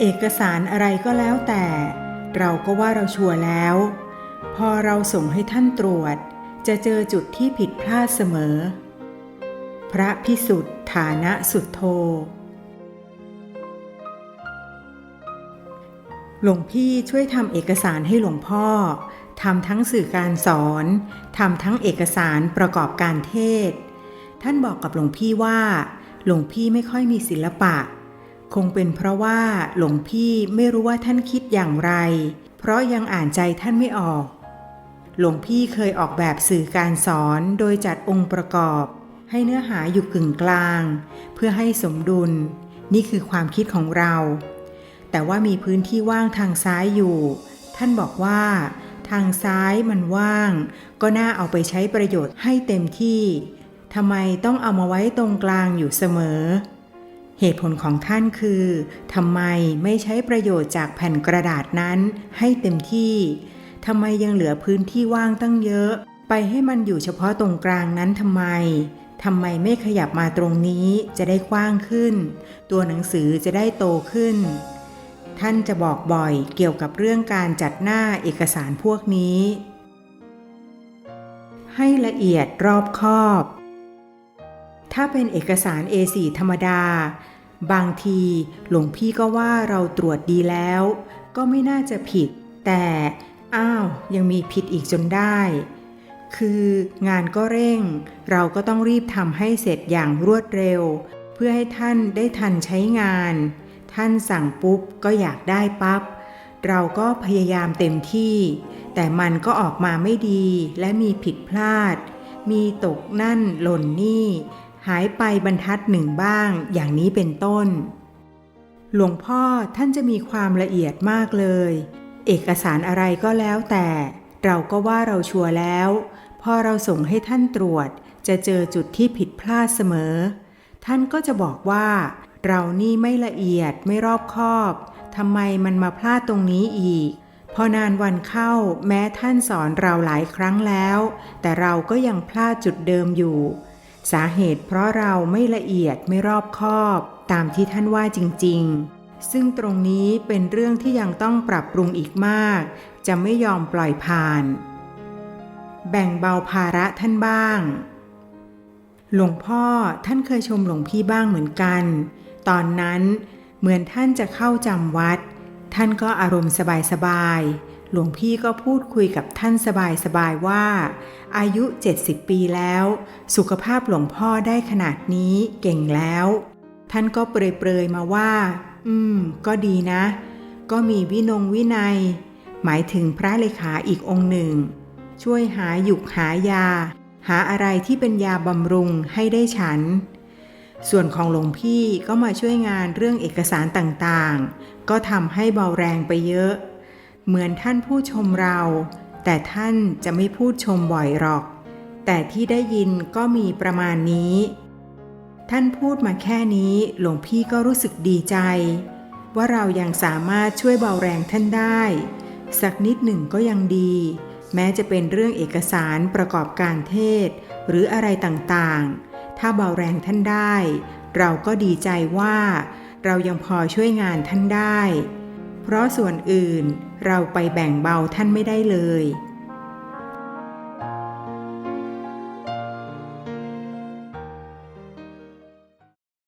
เอกสารอะไรก็แล้วแต่ เราก็ว่าเราชัวร์แล้ว พอเราส่งให้ท่านตรวจ จะเจอจุดที่ผิดพลาดเสมอ พระพิสุทธิ์ฐานะสุดโท หลวงพี่ช่วยทำเอกสารให้หลวงพ่อทำทั้งสื่อการสอนทำทั้งเอกสารประกอบการเทศ ท่านบอกกับหลวงพี่ว่า หลวงพี่ไม่ค่อยมีศิลปะ คงเป็นเพราะว่าหลวงพี่ไม่รู้ว่าท่านคิดอย่างไร เพราะยังอ่านใจท่านไม่ออก หลวงพี่เคยออกแบบสื่อการสอนโดยจัดองค์ประกอบ ให้เนื้อหาอยู่กึ่งกลาง เพื่อให้สมดุล นี่คือความคิดของเรา แต่ว่ามีพื้นที่ว่างทางซ้ายอยู่ ท่านบอกว่า ทางซ้ายมันว่าง ก็น่าเอาไปใช้ประโยชน์ให้เต็มที่ทำไมต้องเอามาไว้ตรงกลางอยู่เสมอ เหตุผลของท่านคือทำไมไม่ใช้ประโยชน์จากแผ่นกระดาษนั้นให้เต็มที่ทำไมยังเหลือพื้นที่ว่างตั้งเยอะ ไปให้มันอยู่เฉพาะตรงกลางนั้นทำไมทำไมไม่ขยับมาตรงนี้จะได้กว้างขึ้น ตัวหนังสือจะได้โตขึ้น ท่านจะบอกบ่อยเกี่ยวกับเรื่องการจัดหน้าเอกสารพวกนี้ ให้ละเอียดรอบคอบ ถ้าเป็นเอกสาร A4 ธรรมดา บางทีหลวงพี่ก็ว่าเราตรวจดีแล้ว ก็ไม่น่าจะผิด แต่อ้าวยังมีผิดอีกจนได้ คืองานก็เร่ง เราก็ต้องรีบทำให้เสร็จอย่างรวดเร็ว เพื่อให้ท่านได้ทันใช้งาน ท่านสั่งปุ๊บก็อยากได้ปั๊บเราก็พยายามเต็มที่ แต่มันก็ออกมาไม่ดีและมีผิดพลาด มีตกนั่นหล่นนี่ หายไปบรรทัดหนึ่งบ้าง อย่างนี้เป็นต้น หลวงพ่อท่านจะมีความละเอียดมากเลย เอกสารอะไรก็แล้วแต่ เราก็ว่าเราชัวร์แล้ว พอเราส่งให้ท่านตรวจ จะเจอจุดที่ผิดพลาดเสมอ ท่านก็จะบอกว่า เรานี่ไม่ละเอียดไม่รอบคอบทำไมมันมาพลาดตรงนี้อีก พอนานวันเข้าแม้ท่านสอนเราหลายครั้งแล้ว แต่เราก็ยังพลาดจุดเดิมอยู่ สาเหตุเพราะเราไม่ละเอียดไม่รอบคอบ ตามที่ท่านว่าจริง ๆ ซึ่งตรงนี้เป็นเรื่องที่ยังต้องปรับปรุงอีกมาก จะไม่ยอมปล่อยผ่าน แบ่งเบาภาระท่านบ้าง หลวงพ่อท่านเคยชมหลวงพี่บ้างเหมือนกัน ตอนนั้นเหมือนท่านจะเข้าจำวัด ท่านก็อารมณ์สบายๆ หลวงพี่ก็พูดคุยกับท่านสบายๆว่า อายุ 70 ปีแล้ว สุขภาพหลวงพ่อได้ขนาดนี้เก่งแล้ว ท่านก็เปรยๆมาว่า อืม ก็ดีนะ ก็มีวินงวินัย หมายถึงพระเลขาอีกองค์หนึ่ง ช่วยหาหยุกหายา หาอะไรที่เป็นยาบำรุงให้ได้ฉัน ส่วนของหลวงพี่ก็มาช่วยงานเรื่องเอกสารต่างๆ ก็ทำให้เบาแรงไปเยอะ เหมือนท่านพูดชมเรา แต่ท่านจะไม่พูดชมบ่อยหรอก แต่ที่ได้ยินก็มีประมาณนี้ ท่านพูดมาแค่นี้หลวงพี่ก็รู้สึกดีใจ ว่าเรายังสามารถช่วยเบาแรงท่านได้ สักนิดหนึ่งก็ยังดี แม้จะเป็นเรื่องเอกสารประกอบการเทศ หรืออะไรต่างๆ ถ้าเบาแรงท่านได้ เราก็ดีใจว่า เรายังพอช่วยงานท่านได้ เพราะส่วนอื่นเราไปแบ่งเบาท่านไม่ได้เลย